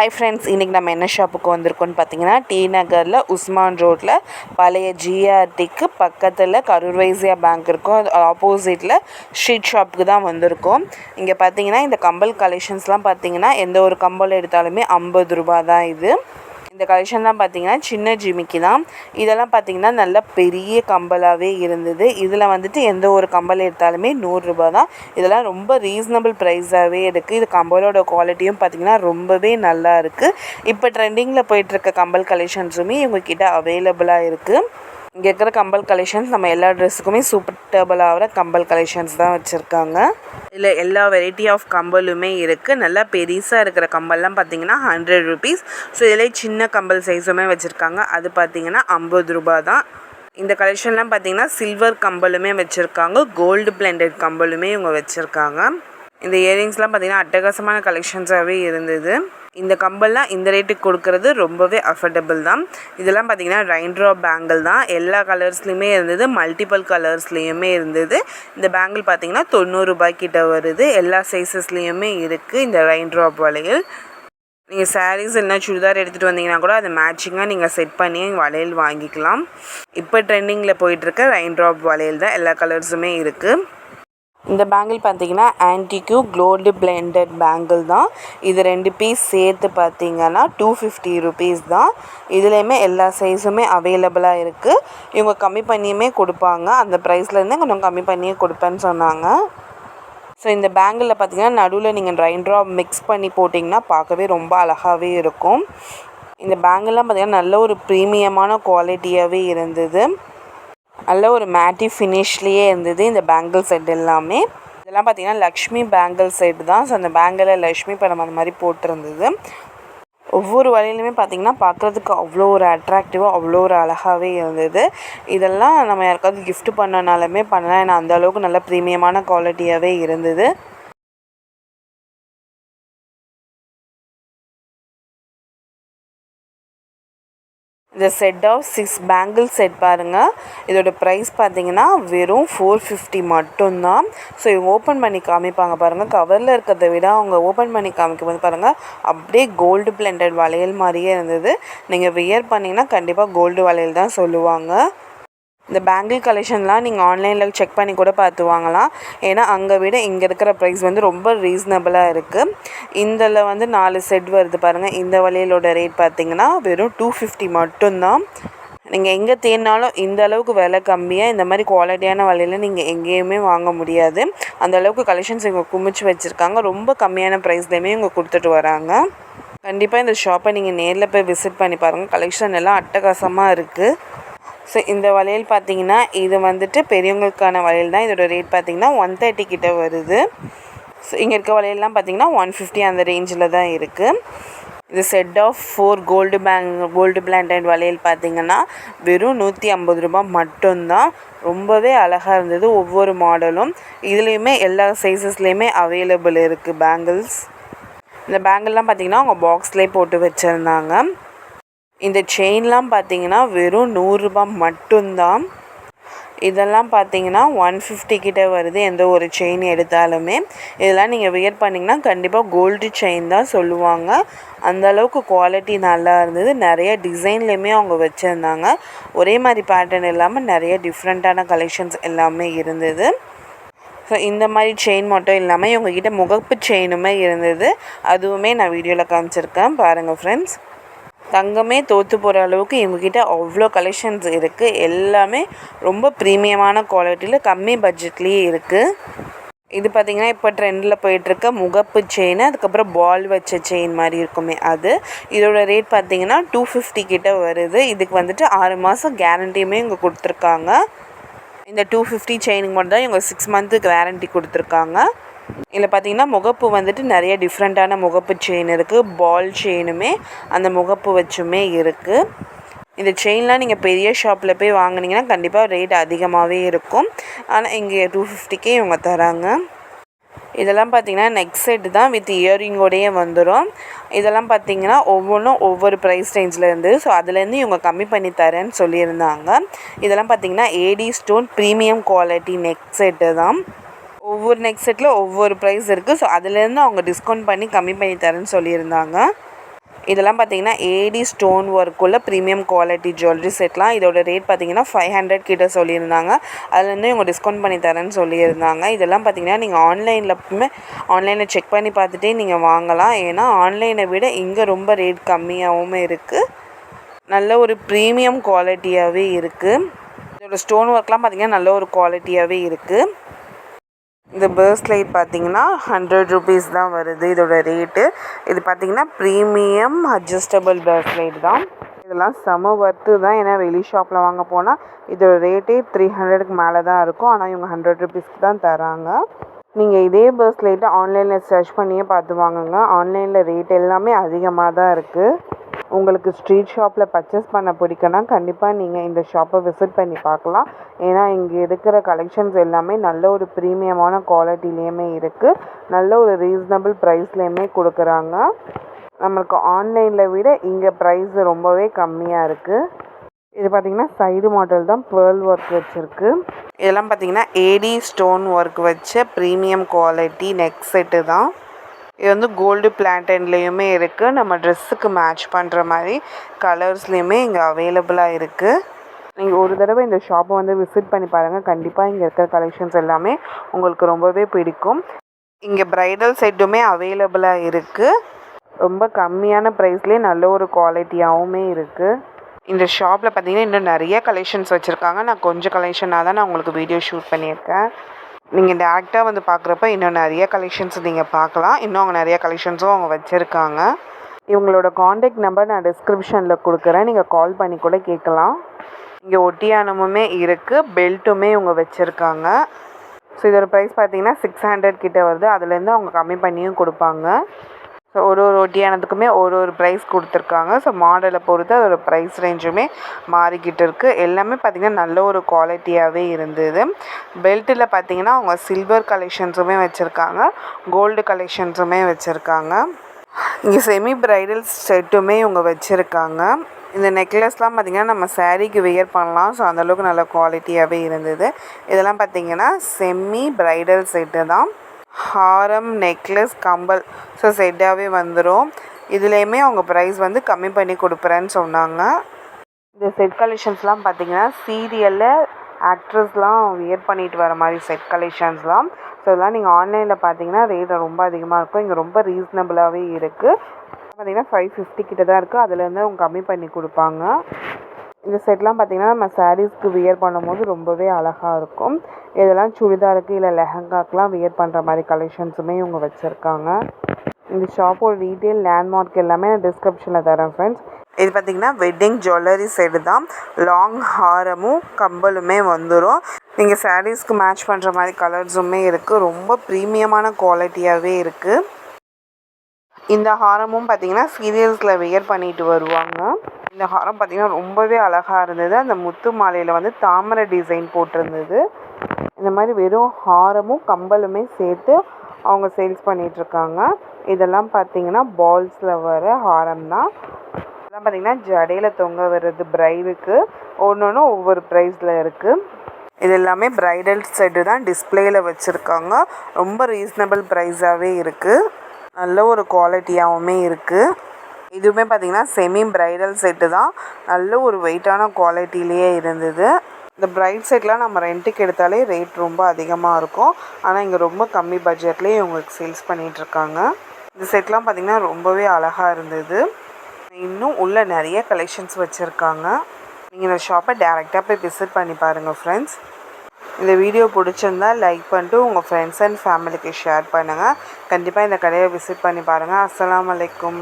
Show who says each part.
Speaker 1: Hi friends இன்றைக்கி நம்ம என்ன ஷாப்புக்கு வந்திருக்கோம்னு பார்த்தீங்கன்னா டி நகரில் உஸ்மான் ரோட்டில் பழைய ஜிஆர்டிக்கு பக்கத்தில் கரூர் வைசியா பேங்க் இருக்கும். அது ஆப்போசிட்டில் ஸ்ட்ரீட் ஷாப்புக்கு தான் வந்திருக்கோம். இங்கே பார்த்தீங்கன்னா இந்த கம்பல் கலெக்ஷன்ஸ்லாம் பார்த்தீங்கன்னா எந்த ஒரு கம்பல் எடுத்தாலுமே ஐம்பது ரூபா தான் இது. இந்த கலெக்ஷன்லாம் பார்த்தீங்கன்னா சின்ன ஜிமிக்கி தான். இதெல்லாம் பார்த்தீங்கன்னா நல்ல பெரிய கம்பலாகவே இருந்தது. இதில் வந்துட்டு எந்த ஒரு கம்பல் எடுத்தாலுமே நூறுரூபா தான். இதெல்லாம் ரொம்ப ரீசனபிள் ப்ரைஸாகவே இருக்குது இது கம்பலோட குவாலிட்டியும் பார்த்தீங்கன்னா ரொம்பவே நல்லா இருக்குது இப்போ ட்ரெண்டிங்கில் போயிட்டுருக்க கம்பல் கலெக்ஷன்ஸுமே இவங்கக்கிட்ட அவைலபிளாக இருக்குது இங்கே இருக்கிற கம்பல் கலெக்ஷன்ஸ் நம்ம எல்லா ட்ரெஸ்ஸுக்குமே சூப்பர்டபுள் ஆகிற கம்பல் கலெக்ஷன்ஸ் தான் வச்சுருக்காங்க. இதில் எல்லா வெரைட்டி ஆஃப் கம்பலுமே இருக்குது நல்லா பெருசாக இருக்கிற கம்பல்லாம் பார்த்தீங்கன்னா ஹண்ட்ரட் ருபீஸ் ஸோ இதில் சின்ன கம்பல் சைஸுமே வச்சுருக்காங்க. அது பார்த்தீங்கன்னா ஐம்பது ரூபா தான். இந்த கலெக்ஷன்லாம் பார்த்தீங்கன்னா சில்வர் கம்பலுமே வச்சுருக்காங்க. கோல்டு பிளண்டட் கம்பலுமே இவங்க வச்சுருக்காங்க. இந்த இயரிங்ஸ்லாம் பார்த்தீங்கன்னா அட்டகாசமான கலெக்ஷன்ஸாகவே இருந்தது. இந்த கம்பல்லாம் இந்த ரேட்டுக்கு கொடுக்கறது ரொம்பவே அஃபர்டபுள் தான். இதெல்லாம் பார்த்தீங்கன்னா ரெயின்ட்ரா பேங்கிள் தான். எல்லா கலர்ஸ்லையுமே இருந்தது. மல்டிபிள் கலர்ஸ்லேயுமே இருந்தது. இந்த பேங்கிள் பார்த்தீங்கன்னா தொண்ணூறுரூபாய் கிட்ட வருது. எல்லா சைஸஸ்லேயுமே இருக்குது இந்த ரெயின்ட்ராப் வளையல். நீங்கள் சாரீஸ் இல்லைனா சுடிதார் எடுத்துகிட்டு வந்தீங்கன்னா கூட அதை மேட்சிங்காக நீங்கள் செட் பண்ணி வளையல் வாங்கிக்கலாம். இப்போ ட்ரெண்டிங்கில் போயிட்டுருக்க ரெயின் ட்ராப் வளையல் தான். எல்லா கலர்ஸுமே இருக்குது இந்த பேங்கிள் பார்த்தீங்கன்னா ஆன்டிக்யூ க்ளோல்டு பிளெண்டட் பேங்கிள் தான். இது ரெண்டு பீஸ் சேர்த்து பார்த்தீங்கன்னா டூ ஃபிஃப்டி ருபீஸ் தான். இதுலேயுமே எல்லா சைஸுமே அவைலபிளாக இருக்குது இவங்க கம்மி பண்ணியுமே கொடுப்பாங்க. அந்த ப்ரைஸ்லேருந்தே கொஞ்சம் கம்மி பண்ணியே கொடுப்பேன்னு சொன்னாங்க. ஸோ இந்த பேங்கிளில் பார்த்தீங்கன்னா நடுவில் நீங்கள் ட்ரைன் ட்ராப் மிக்ஸ் பண்ணி போட்டிங்கன்னா பார்க்கவே ரொம்ப அழகாகவே இருக்கும். இந்த பேங்கிள்லாம் பார்த்திங்கன்னா நல்ல ஒரு ப்ரீமியமான குவாலிட்டியாகவே இருந்தது. நல்ல ஒரு மேட்டி ஃபினிஷ்லேயே இருந்தது இந்த பேங்கிள் செட் எல்லாமே. இதெல்லாம் பார்த்தீங்கன்னா லக்ஷ்மி பேங்கிள் செட் தான். ஸோ அந்த பேங்கிளில் லக்ஷ்மி படம் அந்த மாதிரி போட்டிருந்தது. ஒவ்வொரு வழியிலுமே பார்த்திங்கன்னா பார்க்குறதுக்கு அவ்வளோ ஒரு அட்ராக்டிவாக அவ்வளோ ஒரு அழகாகவே இருந்தது. இதெல்லாம் நம்ம யாருக்காவது கிஃப்ட் பண்ணனாலுமே பண்ணலாம். ஏன்னா அந்தளவுக்கு நல்ல ப்ரீமியமான குவாலிட்டியாகவே இருந்தது. இந்த set of six bangle set பாருங்கள் இதோட ப்ரைஸ் பார்த்தீங்கன்னா வெறும் ஃபோர் ஃபிஃப்டி மட்டும்தான். ஸோ இவங்க ஓப்பன் பண்ணி காமிப்பாங்க பாருங்கள் கவரில் இருக்கிறத விட அவங்க ஓப்பன் பண்ணி காமிக்கும் போது பாருங்கள் அப்படியே கோல்டு பிளெண்டட் வளையல் மாதிரியே இருந்தது. நீங்கள் வியர் பண்ணிங்கன்னா கண்டிப்பாக கோல்டு வளையல் தான் சொல்லுவாங்க. இந்த பேங்கிள் கலெக்ஷன்லாம் நீங்கள் ஆன்லைனில் செக் பண்ணி கூட பார்த்து வாங்கலாம். ஏன்னா அங்கே விட இங்கே இருக்கிற ப்ரைஸ் வந்து ரொம்ப ரீசனபிளாக இருக்குது இதில் வந்து நாலு செட் வருது பாருங்கள் இந்த வளையலோட ரேட் பார்த்திங்கன்னா வெறும் டூ ஃபிஃப்டி மட்டும்தான். நீங்கள் எங்கே தேடினாலும் இந்த அளவுக்கு விலை கம்மியாக இந்த மாதிரி குவாலிட்டியான வலையில் நீங்கள் எங்கேயுமே வாங்க முடியாது. அந்த அளவுக்கு கலெக்ஷன்ஸ் இவங்க குமிச்சு வச்சுருக்காங்க. ரொம்ப கம்மியான ப்ரைஸ்லேயுமே இவங்க கொடுத்துட்டு வராங்க. கண்டிப்பாக இந்த ஷாப்பை நீங்கள் நேரில் போய் விசிட் பண்ணி பாருங்கள் கலெக்ஷன் எல்லாம் அட்டகாசமாக இருக்குது ஸோ இந்த வளையல் பார்த்தீங்கன்னா இது வந்துட்டு பெரியவங்களுக்கான வளையல் தான். இதோட ரேட் பார்த்தீங்கன்னா ஒன் தேர்ட்டி கிட்டே வருது. ஸோ இங்கே இருக்க வளையல்லாம் பார்த்தீங்கன்னா ஒன் ஃபிஃப்டி அந்த ரேஞ்சில் தான் இருக்குது இது set of four gold bang gold plated வளையல் பார்த்தீங்கன்னா வெறும் நூற்றி ஐம்பது ரூபா மட்டும்தான். ரொம்பவே அழகாக இருந்தது ஒவ்வொரு மாடலும் இதுலேயுமே எல்லா சைஸஸ்லேயுமே அவைலபிள் இருக்குது பேங்கிள்ஸ் இந்த பேங்கிள்லாம் பார்த்தீங்கன்னா அவங்க பாக்ஸ்லேயே போட்டு வச்சுருந்தாங்க. இந்த செயின்லாம் பார்த்தீங்கன்னா வெறும் நூறுரூபா மட்டும்தான். இதெல்லாம் பார்த்தீங்கன்னா ஒன் ஃபிஃப்டி கிட்டே வருது எந்த ஒரு செயின் எடுத்தாலுமே. இதெல்லாம் நீங்கள் வியர் பண்ணிங்கன்னா கண்டிப்பாக கோல்டு செயின் தான் சொல்லுவாங்க. அந்த அளவுக்கு குவாலிட்டி நல்லா இருந்தது. நிறைய டிசைன்லேயுமே அவங்க வச்சுருந்தாங்க. ஒரே மாதிரி பேட்டர்ன் இல்லாமல் நிறைய டிஃப்ரெண்ட்டான கலெக்ஷன்ஸ் எல்லாமே இருந்தது. ஸோ இந்த மாதிரி செயின் மட்டும் இல்லாமல் இவங்கக்கிட்ட முகப்பு செயினுமே இருந்தது. அதுவுமே நான் வீடியோவில் காமிச்சிருக்கேன். பாருங்கள் ஃப்ரெண்ட்ஸ் தங்கமே தோற்று போகிற அளவுக்கு இவங்கக்கிட்ட அவ்வளோ கலெக்ஷன்ஸ் இருக்குது எல்லாமே ரொம்ப ப்ரீமியமான குவாலிட்டியில் கம்மி பட்ஜெட்லேயே இருக்குது இது பார்த்திங்கன்னா இப்போ ட்ரெண்டில் போயிட்டுருக்க முகப்பு செயின் அதுக்கப்புறம் பால் வச்ச செயின் மாதிரி இருக்குமே அது. இதோட ரேட் பார்த்திங்கன்னா டூ ஃபிஃப்டி கிட்ட வருது. இதுக்கு வந்துட்டு ஆறு மாதம் கேரண்டியுமே இங்கே கொடுத்துருக்காங்க. இந்த டூ ஃபிஃப்டி செயினுக்கு மட்டும் தான் இவங்க சிக்ஸ் மந்த்துக்கு வேரண்டி கொடுத்துருக்காங்க. இதில் பார்த்தீங்கன்னா முகப்பு வந்துட்டு நிறைய டிஃப்ரெண்ட்டான முகப்பு செயின் இருக்குது பால் செயினுமே அந்த முகப்பு வச்சுமே இருக்குது இந்த செயின்லாம் நீங்கள் பெரிய ஷாப்பில் போய் வாங்கினீங்கன்னா கண்டிப்பாக ரேட் அதிகமாகவே இருக்கும். ஆனால் இங்கே டூ ஃபிஃப்டிக்கே இவங்க தராங்க. இதெல்லாம் பார்த்தீங்கன்னா நெக் செட் தான் வித் இயரிங்கோடையே வந்துடும் இதெல்லாம் பார்த்தீங்கன்னா ஒவ்வொன்றும் ஒவ்வொரு ப்ரைஸ் ரேஞ்சில் இருந்து ஸோ அதுலேருந்து இவங்க கம்மி பண்ணி தரேன்னு சொல்லியிருந்தாங்க. இதெல்லாம் பார்த்தீங்கன்னா AD stone premium quality neck set தான். ஒவ்வொரு நெக் செட்டில் ஒவ்வொரு ப்ரைஸ் இருக்குது ஸோ அதுலேருந்து அவங்க டிஸ்கவுண்ட் பண்ணி கம்மி பண்ணி தரேன்னு சொல்லியிருந்தாங்க. இதெல்லாம் பார்த்தீங்கன்னா ஏடி ஸ்டோன் ஒர்க்குள்ள ப்ரீமியம் குவாலிட்டி ஜுவல்லரி செட்லாம் இதோட ரேட் பார்த்தீங்கன்னா ஃபைவ் ஹண்ட்ரட் கிட்ட சொல்லியிருந்தாங்க. அதுலேருந்து இவங்க டிஸ்கவுண்ட் பண்ணி தரேன்னு சொல்லியிருந்தாங்க. இதெல்லாம் பார்த்தீங்கன்னா நீங்கள் ஆன்லைனில் ஆன்லைனில் செக் பண்ணி பார்த்துட்டே நீங்கள் வாங்கலாம். ஏன்னா ஆன்லைனை விட இங்கே ரொம்ப ரேட் கம்மியாகவும் இருக்குது நல்ல ஒரு ப்ரீமியம் குவாலிட்டியாகவே இருக்குது இதோட ஸ்டோன் ஒர்க்லாம் பார்த்திங்கன்னா நல்ல ஒரு குவாலிட்டியாகவே இருக்குது இந்த பேர்ஸ் லைட் பார்த்தீங்கன்னா ஹண்ட்ரட் ருபீஸ் தான் வருது இதோட ரேட்டு. இது பார்த்தீங்கன்னா ப்ரீமியம் அட்ஜஸ்டபிள் பேர்ஸ் லைட் தான். இதெல்லாம் செம ஒர்த்து தான். ஏன்னா வெளி ஷாப்பில் வாங்க போனால் இதோட ரேட்டே த்ரீ ஹண்ட்ரடுக்கு மேலே தான் இருக்கும். ஆனால் இவங்க ஹண்ட்ரட் ருபீஸ்க்கு தான் தராங்க. நீங்கள் இதே பஸ் லைட்டை ஆன்லைனில் சர்ச் பண்ணியே பார்த்து வாங்குங்க. ஆன்லைனில் ரேட் எல்லாமே அதிகமாக தான் இருக்குது உங்களுக்கு ஸ்ட்ரீட் ஷாப்பில் பர்ச்சேஸ் பண்ண பிடிக்குன்னா கண்டிப்பாக நீங்கள் இந்த ஷாப்பை விசிட் பண்ணி பார்க்கலாம். ஏன்னா இங்கே இருக்கிற கலெக்ஷன்ஸ் எல்லாமே நல்ல ஒரு ப்ரீமியமான குவாலிட்டிலேயுமே இருக்குது நல்ல ஒரு ரீசனபிள் ப்ரைஸ்லேயுமே கொடுக்குறாங்க. நம்மளுக்கு ஆன்லைனில் விட இங்கே ப்ரைஸ் ரொம்பவே கம்மியாக இருக்குது இது பார்த்திங்கன்னா சைடு மாடல் தான் பேர்ல் ஒர்க் வச்சுருக்கு. இதெல்லாம் பார்த்திங்கன்னா ஏடி ஸ்டோன் ஒர்க் வச்ச ப்ரீமியம் குவாலிட்டி நெக் செட்டு தான். இது வந்து கோல்டு பிளான்டன்லேயுமே இருக்குது நம்ம ட்ரெஸ்ஸுக்கு மேட்ச் பண்ணுற மாதிரி கலர்ஸ்லேயுமே இங்கே அவைலபிளாக இருக்குது நீங்கள் ஒரு தடவை இந்த ஷாப்பை வந்து விசிட் பண்ணி பாருங்கள் கண்டிப்பாக இங்கே இருக்கிற கலெக்ஷன்ஸ் எல்லாமே உங்களுக்கு ரொம்பவே பிடிக்கும். இங்கே ப்ரைடல் செட்டுமே அவைலபிளாக இருக்குது ரொம்ப கம்மியான ப்ரைஸ்லேயே நல்ல ஒரு குவாலிட்டியாகவுமே இருக்குது இந்த ஷாப்பில் பார்த்தீங்கன்னா இன்னும் நிறைய கலெக்ஷன்ஸ் வச்சுருக்காங்க. நான் கொஞ்சம் கலெக்ஷனாக தான் நான் உங்களுக்கு வீடியோ ஷூட் பண்ணியிருக்கேன். நீங்கள் டேரெக்டாக வந்து பார்க்குறப்ப இன்னும் நிறைய கலெக்ஷன்ஸ் நீங்கள் பார்க்கலாம். இன்னும் அவங்க நிறைய கலெக்ஷன்ஸும் அவங்க வச்சுருக்காங்க. இவங்களோட காண்டாக்ட் நம்பர் நான் டிஸ்கிரிப்ஷனில் கொடுக்குறேன். நீங்கள் கால் பண்ணி கூட கேட்கலாம். இங்கே ஒட்டியானமுமே இருக்குது பெல்ட்டுமே இவங்க வச்சுருக்காங்க. ஸோ இதோட ப்ரைஸ் பார்த்தீங்கன்னா சிக்ஸ் ஹண்ட்ரட் கிட்டே வருது. அதுலேருந்து அவங்க கம்மி பண்ணியும் கொடுப்பாங்க. ஸோ ஒரு ஒரு ஒட்டியானதுக்குமே ஒரு ஒரு ப்ரைஸ் கொடுத்துருக்காங்க. ஸோ மாடலை பொறுத்து அதோட ப்ரைஸ் ரேஞ்சுமே மாறிக்கிட்டு இருக்குது எல்லாமே பார்த்திங்கன்னா நல்ல ஒரு குவாலிட்டியாகவே இருந்தது. பெல்ட்டில் பார்த்திங்கன்னா அவங்க சில்வர் கலெக்ஷன்ஸுமே வச்சுருக்காங்க. கோல்டு கலெக்ஷன்ஸுமே வச்சுருக்காங்க. இங்கே செமி ப்ரைடல் செட்டுமே இவங்க வச்சுருக்காங்க. இந்த நெக்லஸ்லாம் பார்த்திங்கன்னா நம்ம சேரீக்கு வியர் பண்ணலாம். ஸோ அந்தளவுக்கு நல்ல குவாலிட்டியாகவே இருந்தது. இதெல்லாம் பார்த்திங்கன்னா செம்மி ப்ரைடல் செட்டு தான். ஹாரம் நெக்லஸ் கம்பல். ஸோ செட்டாகவே வந்துடும் இதுலேயுமே அவங்க ப்ரைஸ் வந்து கம்மி பண்ணி கொடுக்குறேன்னு சொன்னாங்க. இந்த செட் கலெக்ஷன்ஸ்லாம் பார்த்திங்கன்னா சீரியலில் ஆக்ட்ரஸ்லாம் வியர் பண்ணிட்டு வர மாதிரி செட் கலெக்ஷன்ஸ்லாம் ஸோ இதெல்லாம் நீங்கள் ஆன்லைனில் பார்த்தீங்கன்னா ரேட் ரொம்ப அதிகமாக இருக்கும். இங்கே ரொம்ப ரீசனபிளாகவே இருக்குது பார்த்திங்கன்னா ஃபைவ் ஃபிஃப்டி கிட்ட தான் இருக்குது அதுலேருந்து அவங்க கம்மி பண்ணி கொடுப்பாங்க. இந்த செட்லாம் பார்த்திங்கன்னா நம்ம சாரீஸ்க்கு வியர் பண்ணும்போது ரொம்பவே அழகாக இருக்கும். இதெல்லாம் சுடிதாருக்கு இல்லை லெஹங்காக்கெலாம் வியர் பண்ணுற மாதிரி கலெக்ஷன்ஸுமே இவங்க வச்சுருக்காங்க. இந்த ஷாப்போட டீட்டெயில் லேண்ட்மார்க் எல்லாமே நான் டிஸ்கிரிப்ஷனில் தரேன் ஃப்ரெண்ட்ஸ் இது பார்த்திங்கன்னா வெட்டிங் ஜுவல்லரி செட்டு தான். லாங் ஹாரமும் கம்பலுமே வந்துடும் நீங்கள் சாரீஸ்க்கு மேட்ச் பண்ணுற மாதிரி கலர்ஸுமே இருக்குது ரொம்ப ப்ரீமியமான குவாலிட்டியாகவே இருக்குது இந்த ஹாரமும் பார்த்திங்கன்னா சீரியல்ஸில் வியர் பண்ணிட்டு வருவாங்க. இந்த ஹாரம் பார்த்திங்கன்னா ரொம்பவே அழகாக இருந்தது. அந்த முத்து மாலையில் வந்து தாமரை டிசைன் போட்டிருந்தது. இந்த மாதிரி வெறும் ஹாரமும் கம்பலுமே சேர்த்து அவங்க சேல்ஸ் பண்ணிகிட்ருக்காங்க இதெல்லாம் பார்த்திங்கன்னா பால்ஸில் வர ஹாரம் தான். இதெல்லாம் பார்த்திங்கன்னா ஜடையில் தொங்க வர்றது ப்ரைடுக்கு ஒன்று ஒன்று ஒவ்வொரு ப்ரைஸில் இருக்குது இது எல்லாமே ப்ரைடல் செட்டு தான் டிஸ்பிளேயில் வச்சுருக்காங்க. ரொம்ப ரீசனபிள் ப்ரைஸாகவே இருக்குது நல்ல ஒரு குவாலிட்டியாகவுமே இருக்குது இதுவுமே பார்த்திங்கன்னா செமி ப்ரைடல் செட்டு தான். நல்ல ஒரு வெயிட்டான குவாலிட்டிலேயே இருந்தது. இந்த ப்ரைட் செட்லாம் நம்ம ரெண்ட்டுக்கு எடுத்தாலே ரேட் ரொம்ப அதிகமாக இருக்கும். ஆனால் இங்கே ரொம்ப கம்மி பட்ஜெட்லேயே இவங்களுக்கு சேல்ஸ் பண்ணிகிட்ருக்காங்க இந்த செட்லாம் பார்த்திங்கன்னா ரொம்பவே அழகாக இருந்தது. இன்னும் உள்ள நிறைய கலெக்ஷன்ஸ் வச்சுருக்காங்க. நீங்கள் இந்த ஷாப்பை டேரெக்டாக போய் விசிட் பண்ணி பாருங்கள் ஃப்ரெண்ட்ஸ் இந்த வீடியோ பிடிச்சிருந்தா லைக் பண்ணிட்டு உங்கள் ஃப்ரெண்ட்ஸ் அண்ட் ஃபேமிலிக்கு ஷேர் பண்ணுங்கள் கண்டிப்பாக இந்த கடையை விசிட் பண்ணி பாருங்கள் அஸ்லாம் வலைக்கும்